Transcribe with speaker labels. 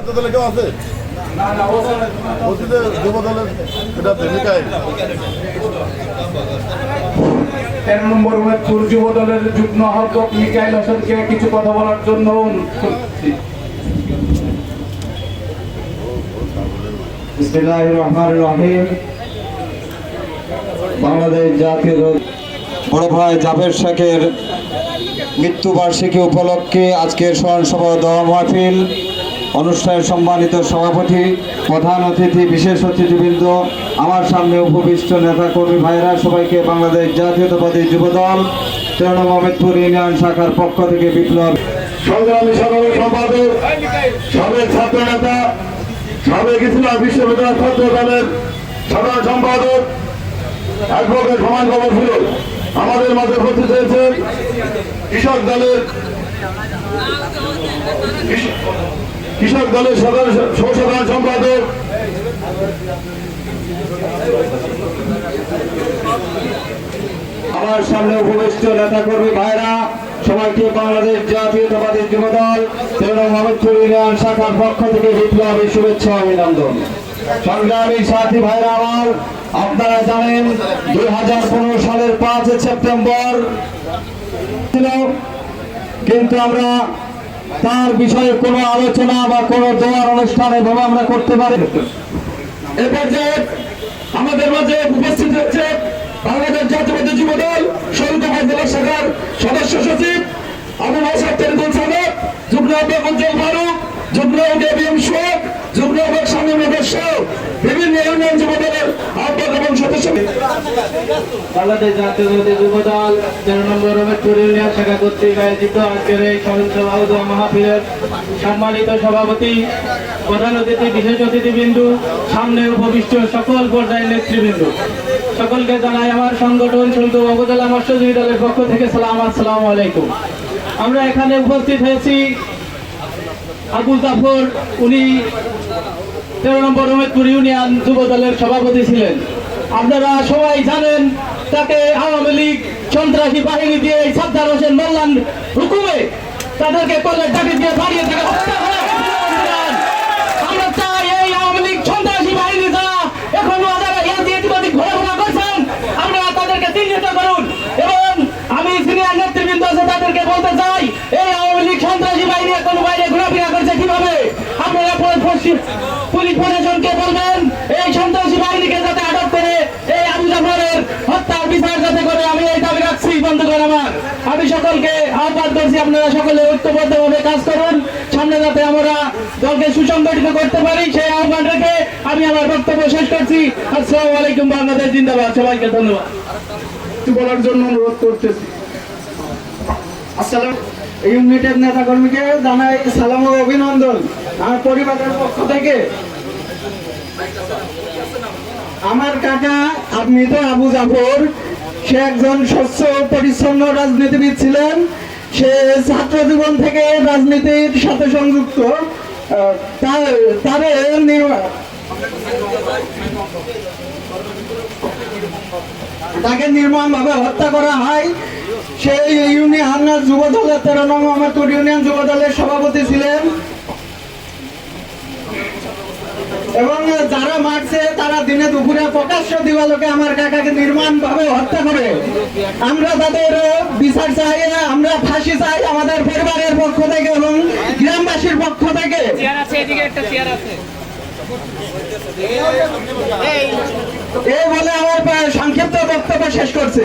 Speaker 1: ছাত্র দলে কেউ আছে? যুব দলের এটা ভূমিকায়
Speaker 2: তেরো নম্বর ওয়েবপুর যুব দলের যুগ্ম আহ্বায়ক মিকাইল হোসেনকে কিছু কথা বলার জন্য অনুরোধ করছি।
Speaker 3: বিসমিল্লাহির রহমানির রহিম। বাংলাদেশ জাতীয় বড় ভাই জাভেদ শেখের মৃত্যুবার্ষিকী উপলক্ষে আজকের স্মরণ সভা দোয়া মাহফিল অনুষ্ঠানের সম্মানিত সভাপতি, প্রধান অতিথি, বিশেষ অতিথিবৃন্দ, আমার সামনে উপবিষ্ট নেতা কর্মী ভাইরা সবাইকে বাংলাদেশ জাতীয়তাবাদী যুবদল তেরো মোহাম্মদপুর ইউনিয়ন শাখার পক্ষ থেকে বিপ্লব।
Speaker 1: সংগ্রামী সাধারণ সম্পাদক, সাবেক ছাত্র নেতা, সাবেক ইসলাম বিশ্ববিদ্যালয় ছাত্র দলের সাধারণ সম্পাদক অ্যাডভোকেট সমান কবর ফুল আমাদের মাঝে উপস্থিত হয়েছে কৃষক দলের কৃষক দলের সাধারণ সম্পাদক।
Speaker 3: আমার সামনে উপবিষ্ট নেতা কর্মী ভাইরা, সবাইকে বাংলাদেশ জাতীয়তাবাদী যুবদল মোহাম্মদপুর ইউনিয়ন শাখার পক্ষ থেকে বিপ্লবী শুভেচ্ছা অভিনন্দন। সংগ্রামী সাথী ভাইরা আমার, আপনারা জানেন দুই হাজার পনেরো সালের পাঁচ সেপ্টেম্বর কিন্তু আমরা তার বিষয়ে কোনো আলোচনা বা কোনো দোয়ার অনুষ্ঠান এভাবে আমরা করতে পারি। এ পর্যায়ে আমাদের মাঝে উপস্থিত হচ্ছে বাংলাদেশ জাতীয়বাদী যুব দল শহীদ জেলা শাখার সদস্য সচিব আবু হাসান তেলগুল সাহেব, যুগ্ম আহ্বায়ক উজ্জ্বল ফারুক, যুগ্ম দেবিএম শোক, যুগ্ম সহ বিভিন্ন ইউনিয়ন যুব দলের
Speaker 4: বাংলাদেশ জাতীয়তাবাদী যুব দল, তেরো নম্বর রমেশপুর ইউনিয়ন শাখা কর্তৃক আয়োজিত আজকের এই সহিংস মাহফিলের সম্মানিত সভাপতি, প্রধান অতিথি, বিশেষ অতিথিবৃন্দু, সামনে উপবিষ্ট সকল পর্যায়ের নেতৃবৃন্দ। সকলকে জানাই আমার সংগঠন শুল্ক উপজেলা মৎস্যজীবী দলের পক্ষ থেকে সালাম, আসসালামু আলাইকুম। আমরা এখানে উপস্থিত হয়েছি আবুল জাফর। উনি তেরো নম্বর রমেশপুর ইউনিয়ন যুব দলের সভাপতি ছিলেন। আপনারা সবাই জানেন তাকে আওয়ামী লীগ সন্ত্রাসী বাহিনী দিয়ে সাদ্দার হোসেন মোল্লান হুকুমে তাদেরকে কলের ডাকি দিয়ে তাকে হত্যা আমরা এই বাহিনী ঘোরাঘোরা করছেন, আমরা তাদেরকে করুন। এবং আমি তাদেরকে বলতে চাই, এই বাইরে ঘোরাফেরা পুলিশ প্রশাসনকে বলবেন এই সন্ত্রাসী বাহিনীকে যাতে আটক করে এই আবু জাফরের হত্যার বিচার যাতে করে আমি এই দাবি রাখছি বন্ধুগণ আমার আমি সকলকে আহ্বান করছি, আপনারা সকলে ঐক্যবদ্ধভাবে কাজ করুন। সামনে যাতে আমরা দলকে সুসংগঠিত করতে পারি, সেই আহ্বান রেখে আমি আমার বক্তব্য শেষ করছি। আসসালামু আলাইকুম, বাংলাদেশ জিন্দাবাদ। সবাইকে ধন্যবাদ।
Speaker 2: বলার জন্য অনুরোধ করতেছি।
Speaker 5: আসসালাম ইউনিটের নেতা কর্মীকে জানাই সালাম ও অভিনন্দন আমার পরিবারের পক্ষ থেকে। আমার কাকা, আপনি তো আবু জাফর সে একজন স্বচ্ছ পরিচ্ছন্ন রাজনীতিবিদ ছিলেন। সে ছাত্র জীবন থেকে রাজনীতির সাথে সংযুক্ত। তার- তাকে নির্মমভাবে হত্যা করা হয়। সেই ইউনিয়ন যুব দলের তেরো নং আমাতুর ইউনিয়ন যুব দলের সভাপতি ছিলেন। এবং যারা মারছে তারা দিনে দুপুরে প্রকাশ্য দিবালোকে আমার কাকাকে নির্মাণ ভাবে হত্যা করে। আমরা তাদের বিচার চাই আমরা ফাঁসি চাই আমাদের পরিবারের পক্ষ থেকে এবং গ্রামবাসীর পক্ষ থেকে। এই বলে আমার সংক্ষিপ্ত বক্তব্য শেষ করছি।